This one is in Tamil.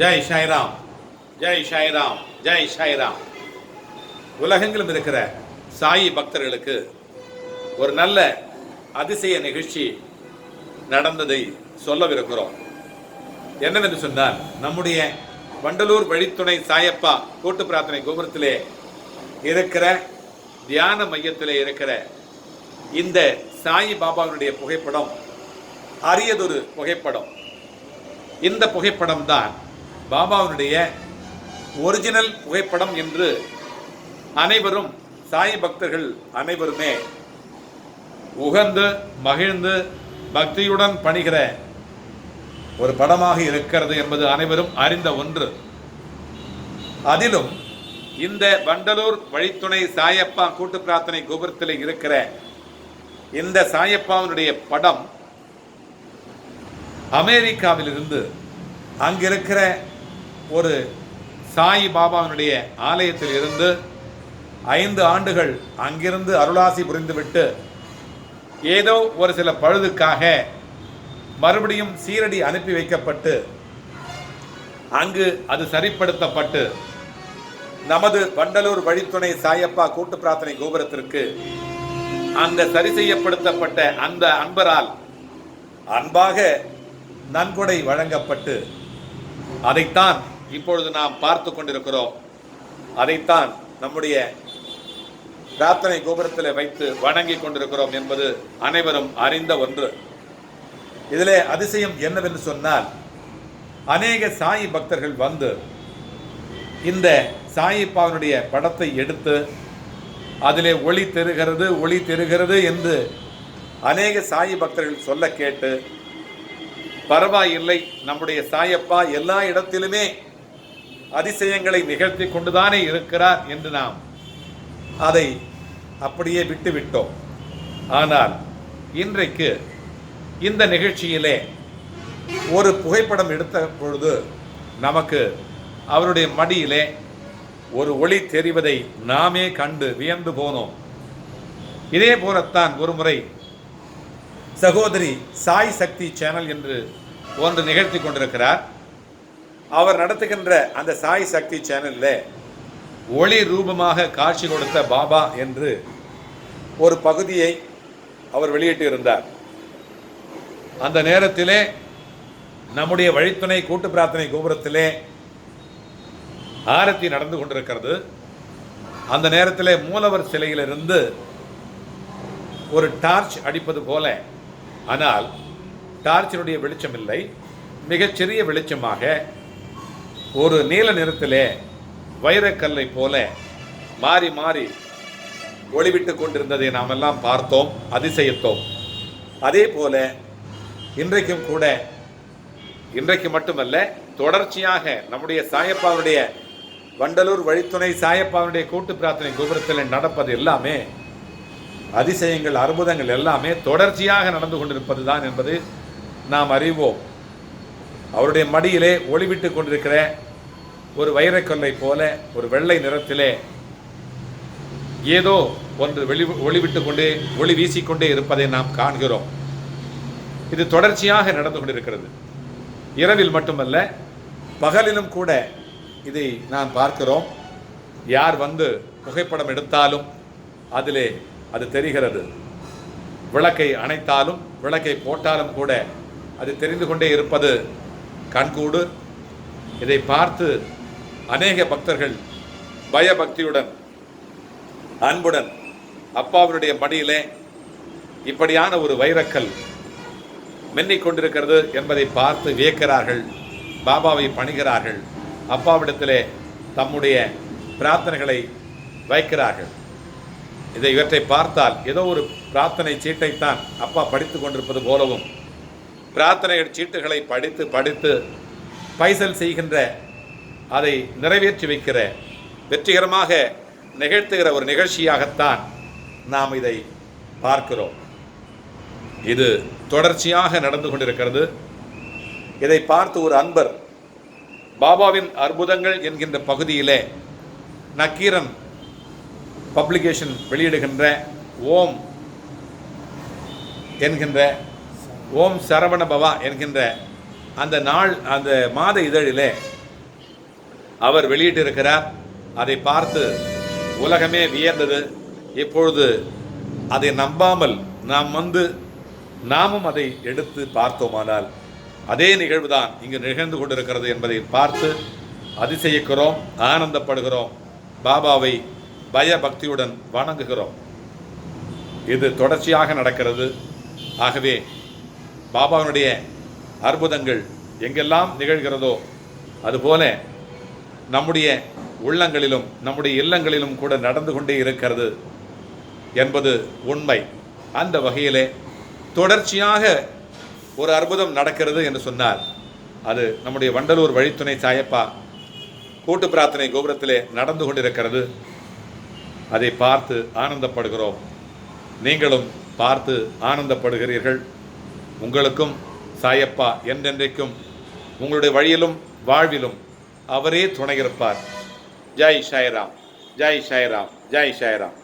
ஜெய் சாய்ராம் ஜெய் சாய்ராம் ஜெய் சாய்ராம். உலகெங்கிலும் இருக்கிற சாயி பக்தர்களுக்கு ஒரு நல்ல அதிசய நிகழ்ச்சி நடந்ததை சொல்லவிருக்கிறோம். என்னவென்று சொன்னால் நம்முடைய வண்டலூர் வழித்துணை சாயப்பா கூட்டு பிரார்த்தனை கோபுரத்திலே இருக்கிற தியான மையத்திலே இருக்கிற இந்த சாயி பாபாவினுடைய புகைப்படம் அரியதொரு புகைப்படம். இந்த புகைப்படம் தான் பாபாவினுடைய ஒரிஜினல் புகைப்படம் என்று அனைவரும் சாய் பக்தர்கள் அனைவருமே உகந்து மகிழ்ந்து பக்தியுடன் பணிகிற ஒரு படமாக இருக்கிறது என்பது அனைவரும் அறிந்த ஒன்று. அதிலும் இந்த வண்டலூர் வழித்துணை சாயப்பா கூட்டு பிரார்த்தனை கோபுரத்தில் இருக்கிற இந்த சாயப்பாவினுடைய படம் அமெரிக்காவிலிருந்து அங்கிருக்கிற ஒரு சாய் பாபாவினுடைய ஆலயத்தில் இருந்து ஐந்து ஆண்டுகள் அங்கிருந்து அருளாசி புரிந்துவிட்டு ஏதோ ஒரு சில பழுதுக்காக மறுபடியும் சீரடி அனுப்பி வைக்கப்பட்டு அங்கு அது சரிப்படுத்தப்பட்டு நமது வண்டலூர் வழித்துணை சாயப்பா கூட்டு பிரார்த்தனை கோபுரத்திற்கு அந்த சரி செய்யப்படுத்தப்பட்ட அந்த அன்பரால் அன்பாக நன்கொடை வழங்கப்பட்டு அதைத்தான் இப்பொழுது நாம் பார்த்து கொண்டிருக்கிறோம். அதைத்தான் நம்முடைய பிரார்த்தனை கோபுரத்தில் வைத்து வணங்கி கொண்டிருக்கிறோம் என்பது அனைவரும் அறிந்த ஒன்று. இதிலே அதிசயம் என்னவென்று சொன்னால் அநேக சாயி பக்தர்கள் வந்து இந்த சாயிப்பாவினுடைய படத்தை எடுத்து அதிலே ஒளி தெருகிறது ஒளி தெருகிறது என்று அநேக சாயி பக்தர்கள் சொல்ல கேட்டு பரவாயில்லை நம்முடைய சாயப்பா எல்லா இடத்திலுமே அதிசயங்களை நிகழ்த்தி கொண்டுதானே இருக்கிறார் என்று நாம் அதை அப்படியே விட்டுவிட்டோம். ஆனால் இன்றைக்கு இந்த நிகழ்ச்சியிலே ஒரு புகைப்படம் எடுத்த பொழுது நமக்கு அவருடைய மடியிலே ஒரு ஒளி தெரிவதை நாமே கண்டு வியந்து போனோம். இதே போலத்தான் ஒருமுறை சகோதரி சாய் சக்தி சேனல் என்று ஒன்று நிகழ்த்தி கொண்டிருக்கிறார். அவர் நடத்துகின்ற அந்த சாய் சக்தி சேனலில் ஒளி ரூபமாக காட்சி கொடுத்த பாபா என்று ஒரு பகுதியை அவர் வெளியிட்டு இருந்தார் அந்த நேரத்திலே நம்முடைய வழித்துணை கூட்டு பிரார்த்தனை கோபுரத்திலே ஆரத்தி நடந்து கொண்டிருக்கிறது. அந்த நேரத்திலே மூலவர் சிலையிலிருந்து ஒரு டார்ச் அடிப்பது போல. ஆனால் டார்ச்சினுடைய வெளிச்சம் இல்லை. மிகச்சிறிய வெளிச்சமாக ஒரு நீல நிறத்திலே வைரக்கல்லை போல மாறி மாறி ஒளிவிட்டு கொண்டிருந்ததை நாம் எல்லாம் பார்த்தோம் அதிசயித்தோம். அதே போல இன்றைக்கும் கூட இன்றைக்கு மட்டுமல்ல தொடர்ச்சியாக நம்முடைய சாயப்பாவுடைய வண்டலூர் வழித்துணை சாயப்பாவுடைய கூட்டு பிரார்த்தனை கோபுரத்தில் நடப்பது எல்லாமே அதிசயங்கள் அற்புதங்கள் எல்லாமே தொடர்ச்சியாக நடந்து கொண்டிருப்பது தான் என்பது நாம் அறிவோம். அவருடைய மடியிலே ஒளிவிட்டு கொண்டிருக்கிற ஒரு வைரக்கல்லை போல ஒரு வெள்ளை நிறத்திலே ஏதோ ஒன்று வெளி ஒளிவிட்டு கொண்டே ஒளி வீசிக்கொண்டே இருப்பதை நாம் காண்கிறோம். இது தொடர்ச்சியாக நடந்து கொண்டிருக்கிறது. இரவில் மட்டுமல்ல பகலிலும் கூட இதை நான் பார்க்கிறோம். யார் வந்து புகைப்படம் எடுத்தாலும் அதிலே அது தெரிகிறது. விளக்கை அணைத்தாலும் விளக்கை போட்டாலும் கூட அது தெரிந்து கொண்டே இருப்பது கண்கூடு. இதை பார்த்து அநேக பக்தர்கள் பயபக்தியுடன் அன்புடன் அப்பாவினுடைய மடியிலே இப்படியான ஒரு வைரக்கல் மென்னிக்கொண்டிருக்கிறது என்பதை பார்த்து வியக்கிறார்கள் பாபாவை பணிகிறார்கள் அப்பாவிடத்திலே தம்முடைய பிரார்த்தனைகளை வைக்கிறார்கள். இதை இவற்றை பார்த்தால் ஏதோ ஒரு பிரார்த்தனை சீட்டைத்தான் அப்பா படித்து கொண்டிருப்பது போலவும் பிரார்த்தனை சீட்டுகளை படித்து படித்து பைசல் செய்கின்ற அதை நிறைவேற்றி வைக்கிற வெற்றிகரமாக நிகழ்த்துகிற ஒரு நிகழ்ச்சியாகத்தான் நாம் இதை பார்க்கிறோம். இது தொடர்ச்சியாக நடந்து கொண்டிருக்கிறது. இதை பார்த்து ஒரு அன்பர் பாபாவின் அற்புதங்கள் என்கின்ற பகுதியிலே நக்கீரன் பப்ளிகேஷன் வெளியிடுகின்ற ஓம் என்கின்ற ஓம் சரவண பவா என்கின்ற அந்த நாள் அந்த மாத இதழிலே அவர் வெளியிட்டிருக்கிறார். அதை பார்த்து உலகமே வியந்தது. இப்பொழுது அதை நம்பாமல் நாம் வந்து நாமும் அதை எடுத்து பார்த்தோமானால் அதே நிகழ்வுதான் இங்கு நிகழ்ந்து கொண்டிருக்கிறது என்பதை பார்த்து அதிசயிக்கிறோம் ஆனந்தப்படுகிறோம் பாபாவை பயபக்தியுடன் வணங்குகிறோம். இது தொடர்ச்சியாக நடக்கிறது. ஆகவே பாபாவினுடைய அற்புதங்கள் எங்கெல்லாம் நிகழ்கிறதோ அதுபோல நம்முடைய உள்ளங்களிலும் நம்முடைய இல்லங்களிலும் கூட நடந்து கொண்டே இருக்கிறது என்பது உண்மை. அந்த வகையிலே தொடர்ச்சியாக ஒரு அற்புதம் நடக்கிறது என்று சொன்னார் அது நம்முடைய வண்டலூர் வழித்துணை சாயப்பா கூட்டு பிரார்த்தனை கோபுரத்திலே நடந்து கொண்டிருக்கிறது. அதை பார்த்து ஆனந்தப்படுகிறோம். நீங்களும் பார்த்து ஆனந்தப்படுகிறீர்கள். உங்களுக்கும் சாயப்பா என்றென்றைக்கும் உங்களுடைய வழியிலும் வாழ்விலும் அவரே துணை இருப்பார் ஜாய் சாய்ராம் ஜாய் சாய்ராம் ஜெய் சாய்ராம்.